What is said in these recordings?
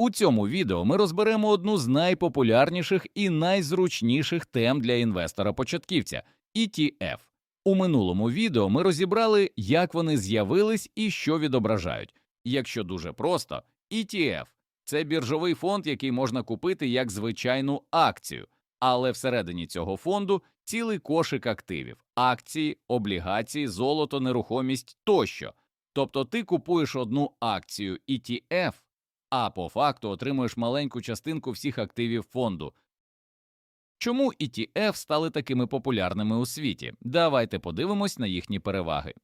У цьому відео ми розберемо одну з найпопулярніших і найзручніших тем для інвестора-початківця ETF. У минулому відео ми розібрали, як вони з'явились і що відображають. Якщо дуже просто, ETF – це біржовий фонд, який можна купити як звичайну акцію, але всередині цього фонду цілий кошик активів: акції, облігації, золото, нерухомість тощо. Тобто ти купуєш одну акцію ETF, а по факту отримуєш маленьку частинку всіх активів фонду. Чому ETF стали такими популярними у світі? Давайте подивимось на їхні переваги.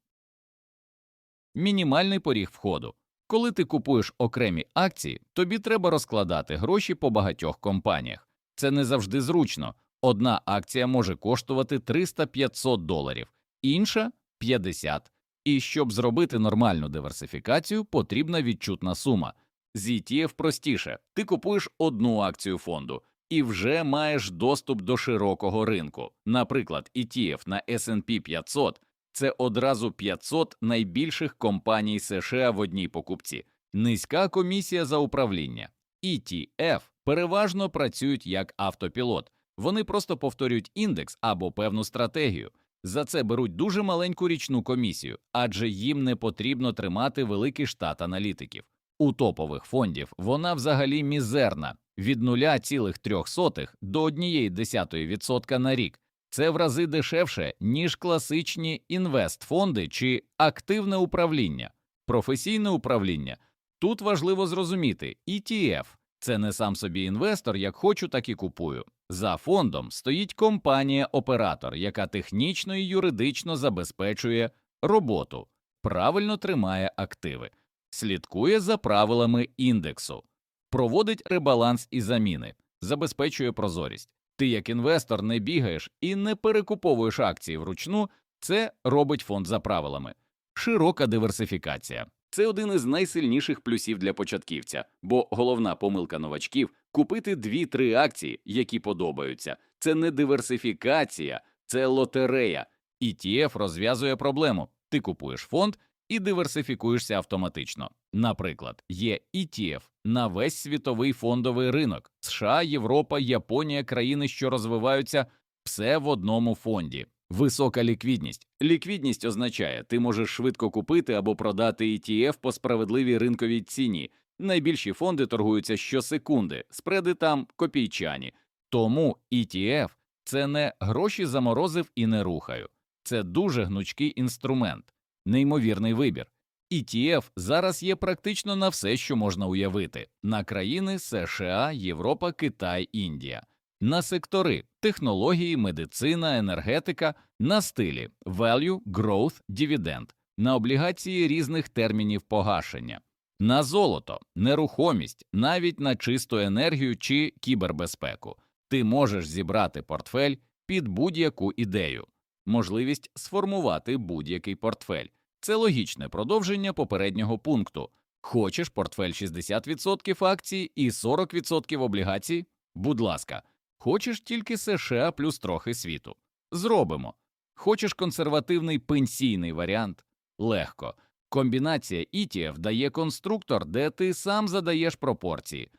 Мінімальний поріг входу. Коли ти купуєш окремі акції, тобі треба розкладати гроші по багатьох компаніях. Це не завжди зручно. Одна акція може коштувати 300-500 доларів, інша 50. І щоб зробити нормальну диверсифікацію, потрібна відчутна сума. З ETF простіше ти купуєш одну акцію фонду і вже маєш доступ до широкого ринку. Наприклад, ETF на S&P 500 – це одразу 500 найбільших компаній США в одній покупці, низька комісія за управління. ETF переважно працюють як автопілот, вони просто повторюють індекс або певну стратегію. За це беруть дуже маленьку річну комісію, адже їм не потрібно тримати великий штат аналітиків. У топових фондів вона взагалі мізерна від 0,3 до 1,1% на рік. Це в рази дешевше, ніж класичні інвестфонди чи активне управління, професійне управління. Тут важливо зрозуміти, ETF – це не сам собі інвестор, як хочу, так і купую. За фондом стоїть компанія-оператор, яка технічно і юридично забезпечує роботу, правильно тримає активи, слідкує за правилами індексу, проводить ребаланс і заміни, забезпечує прозорість. Ти, як інвестор, не бігаєш і не перекуповуєш акції вручну, це робить фонд за правилами. Широка диверсифікація. Це один із найсильніших плюсів для початківця, бо головна помилка новачків купити 2-3 акції, які подобаються. Це не диверсифікація, це лотерея. ETF розв'язує проблему. Ти купуєш фонд і диверсифікуєшся автоматично. Наприклад, є ETF на весь світовий фондовий ринок США, Європа, Японія, країни, що розвиваються, все в одному фонді. Висока ліквідність. Ліквідність означає, ти можеш швидко купити або продати ETF по справедливій ринковій ціні. Найбільші фонди торгуються щосекунди, спреди там копійчані. Тому ETF – це не гроші заморозив і не рухаю. Це дуже гнучкий інструмент, неймовірний вибір. ETF зараз є практично на все, що можна уявити на країни США, Європа, Китай, Індія, на сектори технології, медицина, енергетика, на стилі value, growth, dividend, на облігації різних термінів погашення, на золото, нерухомість, навіть на чисту енергію чи кібербезпеку. Ти можеш зібрати портфель під будь-яку ідею, можливість сформувати будь-який портфель. Це логічне продовження попереднього пункту. Хочеш портфель 60% акцій і 40% облігацій? Будь ласка, хочеш тільки США плюс трохи світу. Зробимо. Хочеш консервативний пенсійний варіант? Легко. Комбінація ETF дає конструктор, де ти сам задаєш пропорції.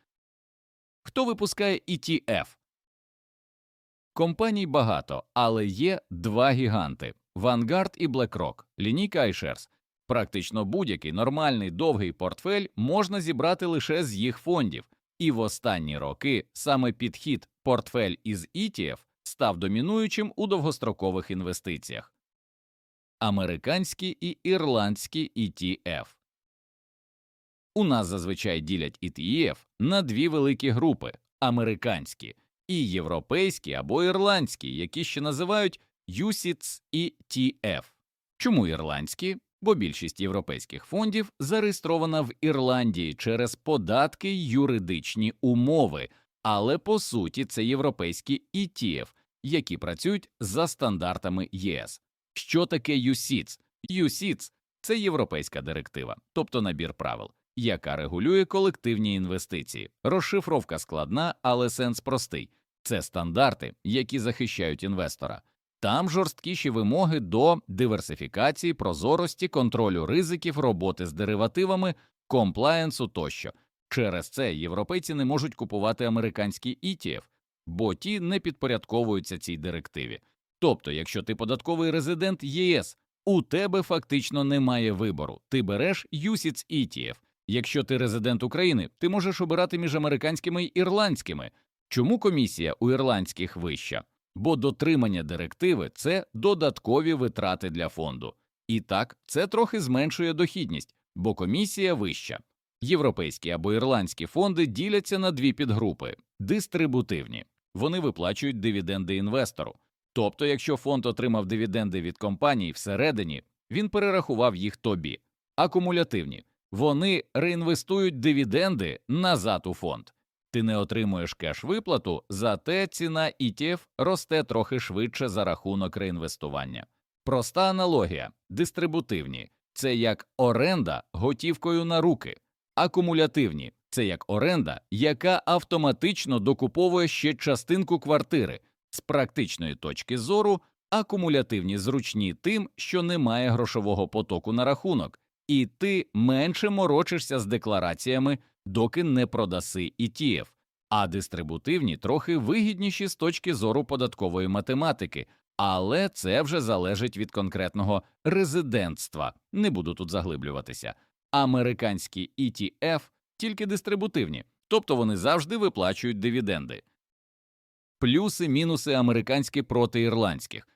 Хто випускає ETF? Компаній багато, але є два гіганти Vanguard і BlackRock, лінійка iShares. Практично будь-який нормальний довгий портфель можна зібрати лише з їх фондів, і в останні роки саме підхід портфель із ETF став домінуючим у довгострокових інвестиціях. Американські і ірландські ETF У нас зазвичай ділять ETF на дві великі групи американські і європейські або ірландські, які ще називають UCITS і TF. Чому ірландські? Бо більшість європейських фондів зареєстрована в Ірландії через податки й юридичні умови, але по суті це європейські ETF, які працюють за стандартами ЄС. Що таке UCITS? UCITS – це європейська директива, тобто набір правил, яка регулює колективні інвестиції. Розшифровка складна, але сенс простий. Це стандарти, які захищають інвестора. Там жорсткіші вимоги до диверсифікації, прозорості, контролю ризиків, роботи з деривативами, комплаєнсу тощо. Через це європейці не можуть купувати американські ETF, бо ті не підпорядковуються цій директиві. Тобто, якщо ти податковий резидент ЄС, у тебе фактично немає вибору. Ти береш UCITS ETF. Якщо ти резидент України, ти можеш обирати між американськими й ірландськими. Чому комісія у ірландських вища? Бо дотримання директиви це додаткові витрати для фонду. І так, це трохи зменшує дохідність, бо комісія вища. Європейські або ірландські фонди діляться на дві підгрупи дистрибутивні. Вони виплачують дивіденди інвестору. Тобто, якщо фонд отримав дивіденди від компаній всередині, він перерахував їх тобі. Акумулятивні вони реінвестують дивіденди назад у фонд. Ти не отримуєш кеш-виплату, зате ціна ETF росте трохи швидше за рахунок реінвестування. Проста аналогія дистрибутивні це як оренда готівкою на руки, акумулятивні це як оренда, яка автоматично докуповує ще частинку квартири. З практичної точки зору, акумулятивні зручні тим, що немає грошового потоку на рахунок, і ти менше морочишся з деклараціями, доки не продаси ETF, а дистрибутивні трохи вигідніші з точки зору податкової математики, але це вже залежить від конкретного резидентства. Не буду тут заглиблюватися. Американські ETF тільки дистрибутивні, тобто вони завжди виплачують дивіденди. Плюси, мінуси американські проти ірландських.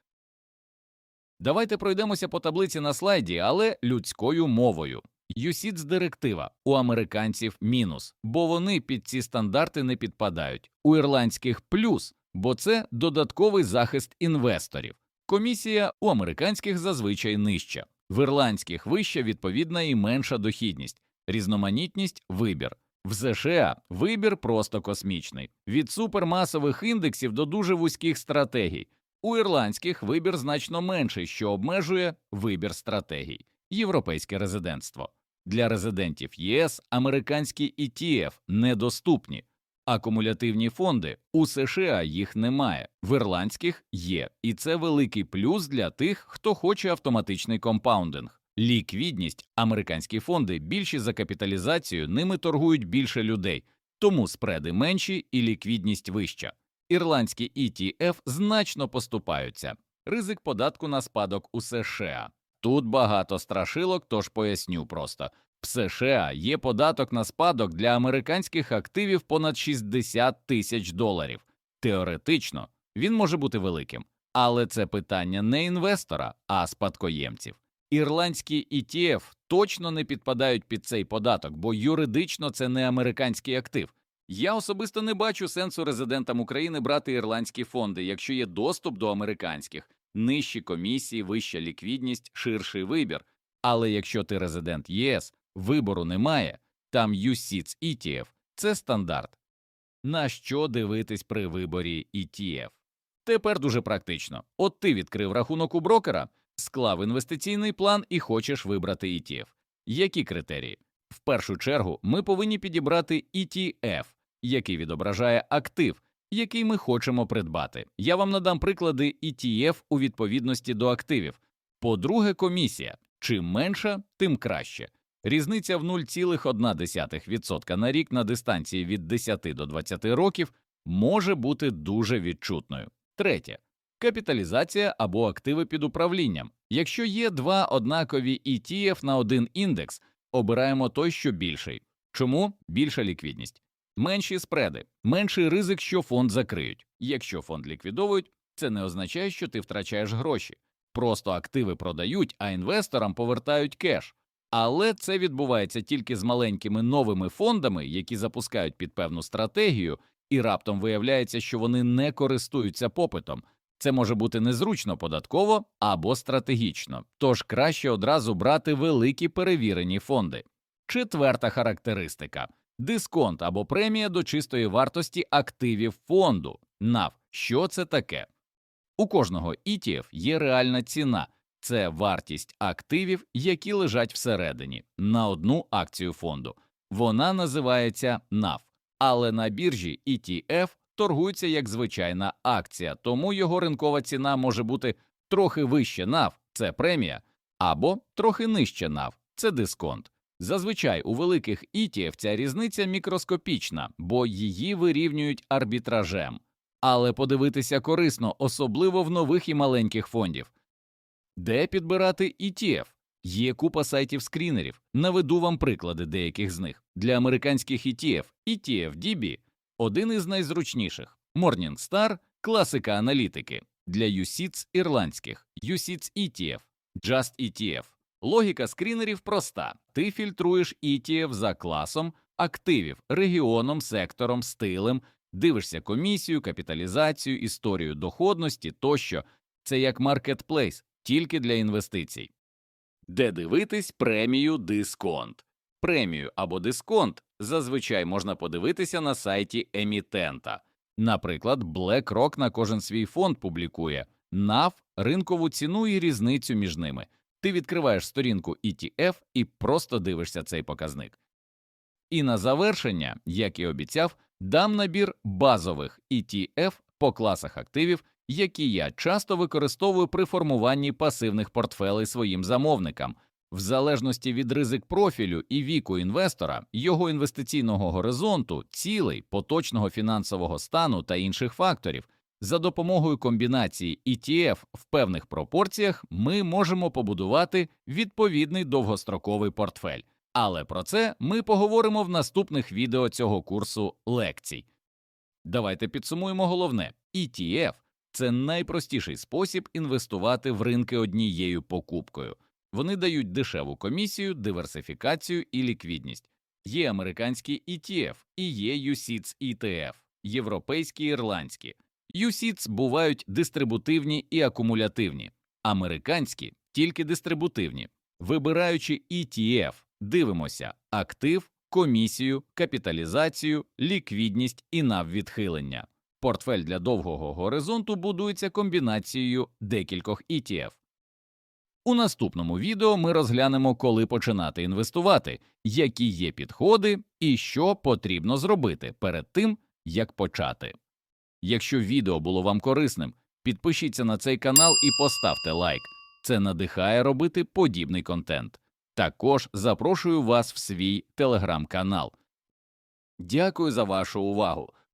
Давайте пройдемося по таблиці на слайді, але людською мовою. UCITS директива у американців мінус, бо вони під ці стандарти не підпадають. У ірландських плюс, бо це додатковий захист інвесторів. Комісія у американських зазвичай нижча, в ірландських вища відповідна і менша дохідність, різноманітність вибір. В США вибір просто космічний від супермасових індексів до дуже вузьких стратегій. У ірландських вибір значно менший, що обмежує вибір стратегій, європейське резидентство. Для резидентів ЄС американські ETF недоступні, акумулятивні фонди у США їх немає, в ірландських є, і це великий плюс для тих, хто хоче автоматичний компаундинг. Ліквідність американські фонди більші за капіталізацію, ними торгують більше людей, тому спреди менші і ліквідність вища. Ірландські ETF значно поступаються. Ризик податку на спадок у США. Тут багато страшилок, тож поясню просто. В США є податок на спадок для американських активів понад 60 тисяч доларів. Теоретично він може бути великим, але це питання не інвестора, а спадкоємців. Ірландські ETF точно не підпадають під цей податок, бо юридично це не американський актив. Я особисто не бачу сенсу резидентам України брати ірландські фонди, якщо є доступ до американських, нижчі комісії, вища ліквідність, ширший вибір. Але якщо ти резидент ЄС, вибору немає, там UCITS ETF – це стандарт. На що дивитись при виборі ETF? Тепер дуже практично. От ти відкрив рахунок у брокера, склав інвестиційний план і хочеш вибрати ETF. Які критерії? В першу чергу ми повинні підібрати ETF, який відображає актив, який ми хочемо придбати. Я вам надам приклади ETF у відповідності до активів. По-друге, комісія. Чим менша, тим краще. Різниця в 0,1% на рік на дистанції від 10 до 20 років може бути дуже відчутною. Третє капіталізація або активи під управлінням. Якщо є два однакові ETF на один індекс, обираємо той, що більший. Чому більша ліквідність? Менші спреди, менший ризик, що фонд закриють. Якщо фонд ліквідовують, це не означає, що ти втрачаєш гроші. Просто активи продають, а інвесторам повертають кеш. Але це відбувається тільки з маленькими новими фондами, які запускають під певну стратегію, і раптом виявляється, що вони не користуються попитом. Це може бути незручно податково або стратегічно, тож краще одразу брати великі перевірені фонди. Четверта характеристика дисконт або премія до чистої вартості активів фонду. НАВ. Що це таке? У кожного ETF є реальна ціна, це вартість активів, які лежать всередині, на одну акцію фонду. Вона називається НАВ, але на біржі ETF торгується як звичайна акція, тому його ринкова ціна може бути трохи вище НАВ, це премія, або трохи нижче НАВ, це дисконт. Зазвичай у великих ETF ця різниця мікроскопічна, бо її вирівнюють арбітражем. Але подивитися корисно, особливо в нових і маленьких фондів. Де підбирати ETF? Є купа сайтів скрінерів. Наведу вам приклади деяких з них. Для американських ETF ETF DB – один із найзручніших. Morningstar – класика аналітики. Для UCITS ірландських UCITS ETF, Just ETF. Логіка скрінерів проста. Ти фільтруєш ETF за класом активів, регіоном, сектором, стилем, дивишся комісію, капіталізацію, історію доходності тощо. Це як маркетплейс, тільки для інвестицій. Де дивитись премію дисконт. Премію або дисконт зазвичай можна подивитися на сайті емітента. Наприклад, BlackRock на кожен свій фонд публікує NAV, ринкову ціну і різницю між ними. Ти відкриваєш сторінку ETF і просто дивишся цей показник. І на завершення, як і обіцяв, дам набір базових ETF по класах активів, які я часто використовую при формуванні пасивних портфелей своїм замовникам. В залежності від ризик профілю і віку інвестора, його інвестиційного горизонту, цілей, поточного фінансового стану та інших факторів, за допомогою комбінації ETF в певних пропорціях ми можемо побудувати відповідний довгостроковий портфель. Але про це ми поговоримо в наступних відео цього курсу лекцій. Давайте підсумуємо головне: ETF – це найпростіший спосіб інвестувати в ринки однією покупкою. Вони дають дешеву комісію, диверсифікацію і ліквідність. Є американські ETF і є UCITS ETF, європейські і ірландські. UCITS бувають дистрибутивні і акумулятивні, американські тільки дистрибутивні. Вибираючи ETF, дивимося актив, комісію, капіталізацію, ліквідність і наввідхилення. Портфель для довгого горизонту будується комбінацією декількох ETF. У наступному відео ми розглянемо, коли починати інвестувати, які є підходи і що потрібно зробити перед тим, як почати. Якщо відео було вам корисним, підпишіться на цей канал і поставте лайк. Це надихає робити подібний контент. Також запрошую вас в свій телеграм-канал. Дякую за вашу увагу.